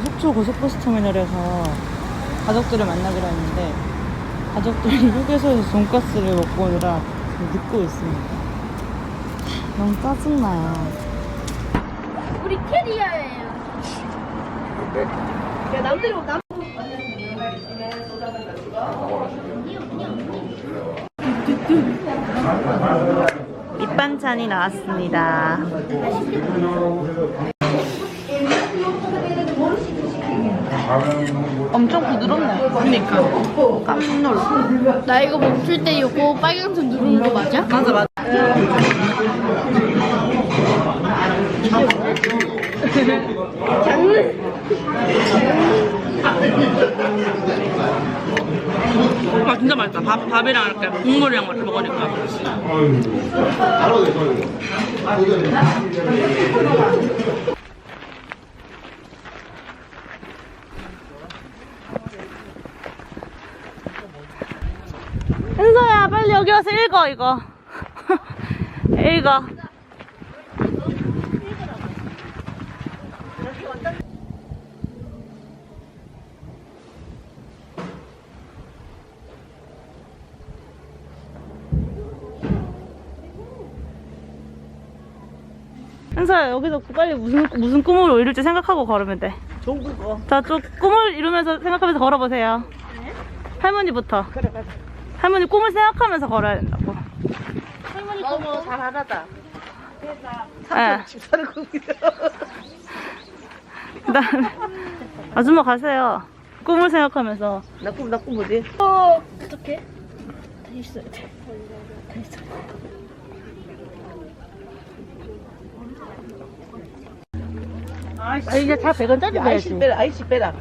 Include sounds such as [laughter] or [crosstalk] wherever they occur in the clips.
서초 고속버스 터미널에서 가족들을 만나기로 했는데 가족들이 [laughs] 휴게소에서 돈가스를 먹고 오느라 늦고 있습니다. 너무 짜증나요. 우리 캐리어예요. 야, 남들이 남. 밑반찬이 나왔습니다. 엄청 부드럽네요. 그러니까 깜짝 놀라. 나 이거 멈출 때 이거 빨간색 누르는 거 맞아? 맞아 맞아. 아 진짜 맛있다. 밥 밥이랑 이렇게 국물이랑 같이 먹으니까. 은서야 빨리 여기 와서 읽어 이거. [laughs] 읽어. 은서야 여기서 빨리 무슨 무슨 꿈을 이룰지 생각하고 걸으면 돼. 좋은 거. 자, 좀 꿈을 이루면서 생각하면서 걸어보세요. 할머니부터. 그래, 가자. 할머니 꿈을 생각하면서 걸어야 된다고. 할머니 너무 잘하다. 예. 집 사는 거군요. [laughs] 그다음에 아줌마 가세요. 꿈을 생각하면서. 나 꿈, 나 꿈 뭐지? 어, 어떡해? 다 있어야 돼. 아, 이제 다 100원짜리 아이씨 빼라, 아이씨 빼라.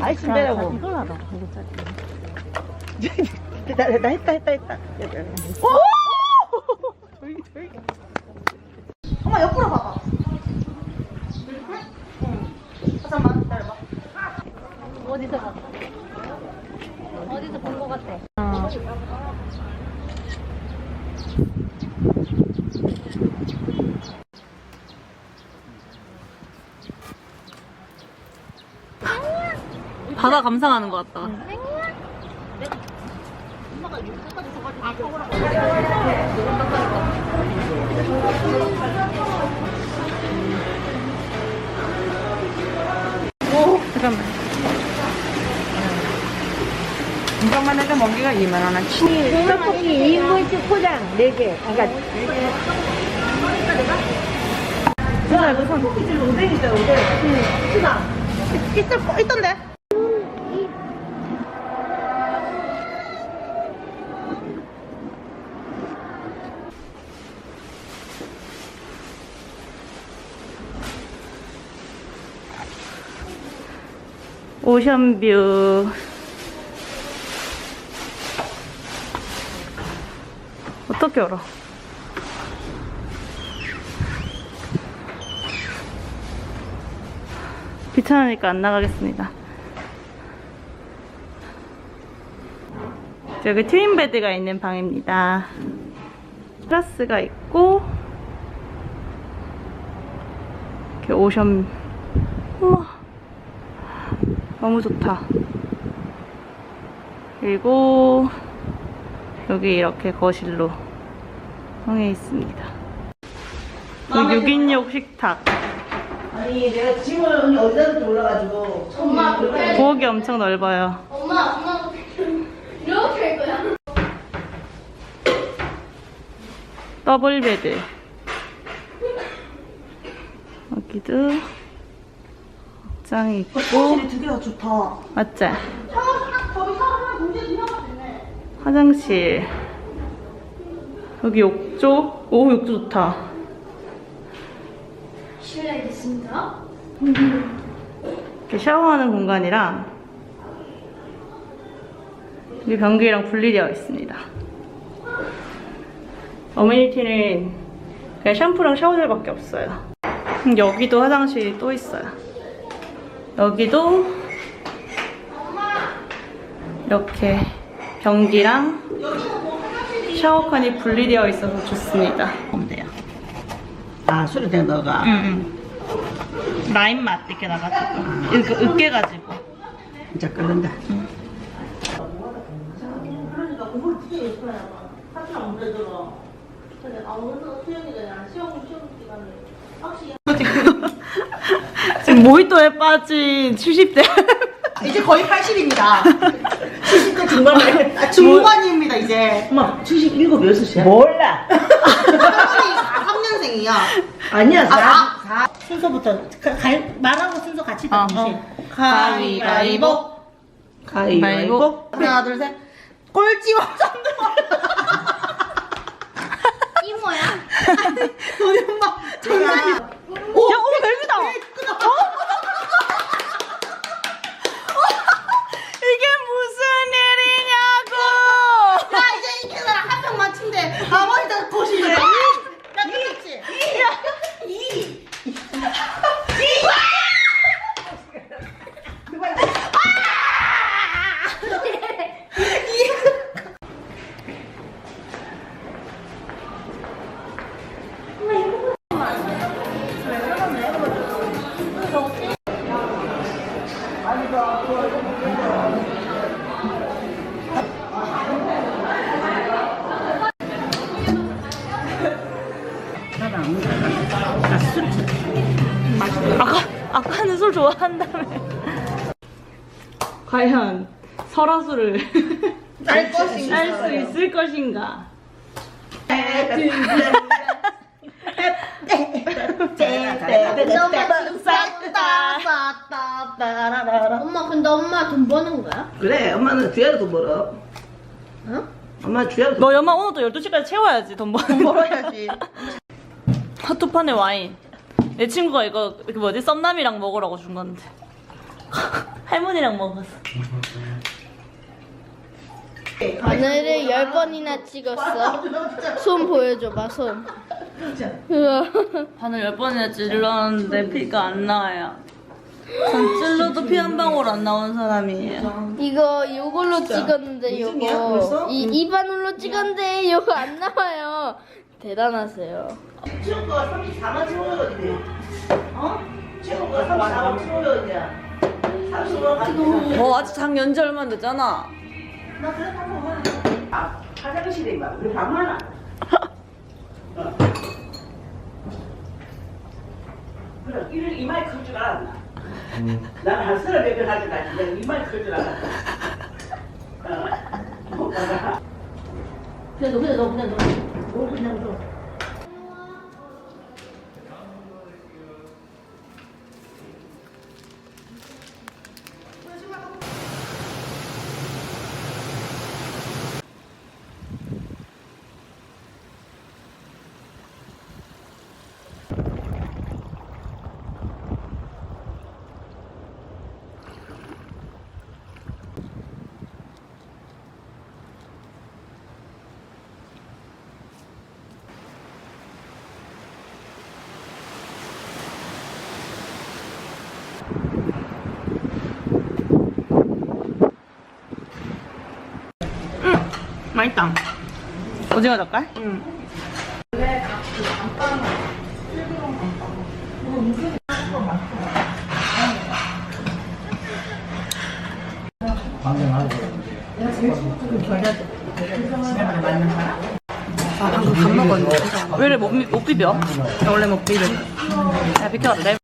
아이씨 빼라고. 이걸 하다, 100원짜리. 나, 나 했다, 했다, 했다. 저기, 저기. 엄마 옆으로 봐봐. 잠깐만, 기다려봐. 어디서 봤어? 어디서 본 거 같아? 바다 감상하는 것 같다. 잠깐만. 이것만 해도 먹기가 2만 원치. 떡볶이 2인분씩 포장 4개. 그러니까 진짜 이거 있잖아, 오뎅. 수나. 있을 거, 있던데? 오션뷰. 어떻게 열어? 귀찮으니까 안 나가겠습니다. 여기 트윈 베드가 있는 방입니다. 테라스가 있고, 이렇게 오션, 우와. 너무 좋다. 그리고 여기 이렇게 거실로 형해 있습니다. 여기 6인용 식탁. 아니, 내가 짐을 어디다 놓지 몰라가지고. 엄마, 그래. 부엌이 엄청 넓어요. 엄마, 엄마, 이렇게 할 거야. 더블 베드. 여기도 옷장이 있고. 거실이 두 개가 좋다. 맞지? 화장실. 여기 욕조? 오 욕조 좋다. 실례하겠습니다. 이렇게 샤워하는 공간이랑 여기 변기랑 분리되어 있습니다. 어메니티는 그냥 샴푸랑 샤워젤밖에 없어요. 음, 여기도 화장실이 또 있어요 여기도 이렇게 변기랑 샤워칸이 분리되어 있어서 좋습니다. 보면 돼요. 아, 수리된 너가. 응, 응. 라임 맛 이렇게 나가지고 이렇게 으깨가지고 진짜 끓는다. 지금 모히또에 빠진 70대 이제 거의 80입니다. 70대 중반에 아, 중반입니다 이제. 엄마 77 6이야? 몰라. 할머니 43년생이야. 아니야, 아, 사. 아, 순서부터 가, 가, 말하고 순서 같이 다 어. 어. 가위바위보. 가위바위보. 하나 둘 셋. 꼴찌와 [laughs] 이모야? 우리 엄마 정답이. 오, 야, 오, 맵이다. 이 과연 설화수를 알 것인가? 알수 있을 것인가? 엄마 근데 엄마 돈 버는 거야? 그래 엄마는 주야도 돈 벌어. 응? 엄마 주야도 너 연마 오늘도 12시까지 채워야지, 돈 버는 거. 벌어야지. 핫도판에 와인. 내 친구가 이거, 그 뭐지, 썸남이랑 먹으라고 준 건데. 할머니랑 먹었어. 바늘을 열 번이나 찍었어. 손 보여줘봐 손. 우와. 바늘 10번이나 찔렀는데 피가 안 나와요. 전 찔러도 피 한 방울 안 나온 사람이에요. 이거 이걸로 찍었는데? 요거 이, 이 바늘로 찍었는데 요거 안 나와요. 대단하세요. 친구가 34만 7월이거든요. 어? 친구가 34만 7월이야. 30만 가지고. 뭐 아직 장 연지 얼마 안 됐잖아. 아, 화장실에 막 우리 밥 많아. 어. 그래, 이를 이마에 클 줄 알았나? 나는 한 서너 배변 하지 나 내가 이마에 클 줄 알았나? 어. 그냥 너 그냥 너 그냥 너. 너 그냥 너. 맛있다. 오징어 젓갈? 응. 아, 방금 밥 먹었는데. 왜 이래 못, 비- 못 비벼? 원래 못 비벼. 야, 비켜봐. 내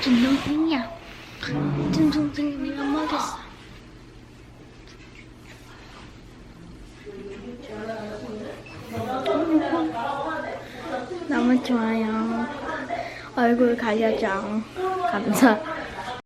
찐동생이야. 찐동생이 내가 먹였어. 너무 좋아요. 얼굴 가려줘. 감사.